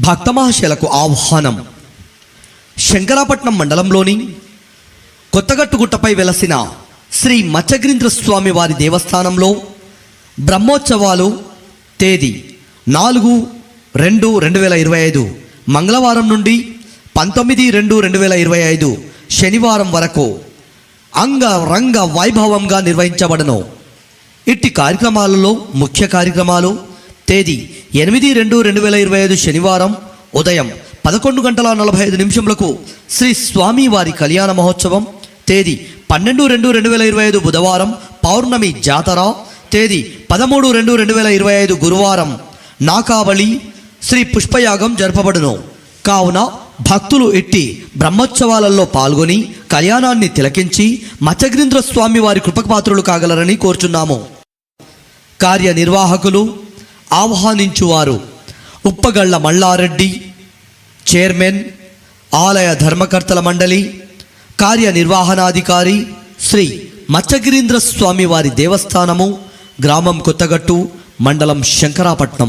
భక్తమహాశయులకు ఆహ్వానం. శంకరాపట్నం మండలంలోని కొత్తగట్టుగుట్టపై వెలసిన శ్రీ మచ్చగ్రీంద్ర స్వామి వారి దేవస్థానంలో బ్రహ్మోత్సవాలు తేదీ నాలుగు రెండు రెండు వేల ఇరవై ఐదు మంగళవారం నుండి పంతొమ్మిది రెండు రెండు వేల ఇరవై ఐదు శనివారం వరకు అంగ రంగ వైభవంగా నిర్వహించబడను. ఇట్టి కార్యక్రమాలలో ముఖ్య కార్యక్రమాలు తేదీ ఎనిమిది రెండు రెండు వేల ఇరవై ఐదు శనివారం ఉదయం పదకొండు గంటల నలభై ఐదు నిమిషములకు శ్రీ స్వామి వారి కళ్యాణ మహోత్సవం. తేదీ పన్నెండు రెండు రెండు వేల ఇరవై ఐదు బుధవారం పౌర్ణమి జాతర. తేదీ పదమూడు రెండు రెండు వేల ఇరవై ఐదు గురువారం నాకావళి శ్రీ పుష్పయాగం జరపబడును. కావున భక్తులు ఎట్టి బ్రహ్మోత్సవాలలో పాల్గొని కళ్యాణాన్ని తిలకించి మత్స్యగ్రీంద్ర స్వామి వారి కృపపాత్రులు కాగలరని కోరుచున్నాము. కార్యనిర్వాహకులు ఆహ్వానించువారు. ఉప్పగళ్ళ మల్లారెడ్డి చైర్మన్ ఆలయ ధర్మకర్తల మండలి కార్యనిర్వహణాధికారి శ్రీ మచ్చగిరీంద్ర స్వామి వారి దేవస్థానము గ్రామం కొత్తగట్టు మండలం శంకరాపట్నం.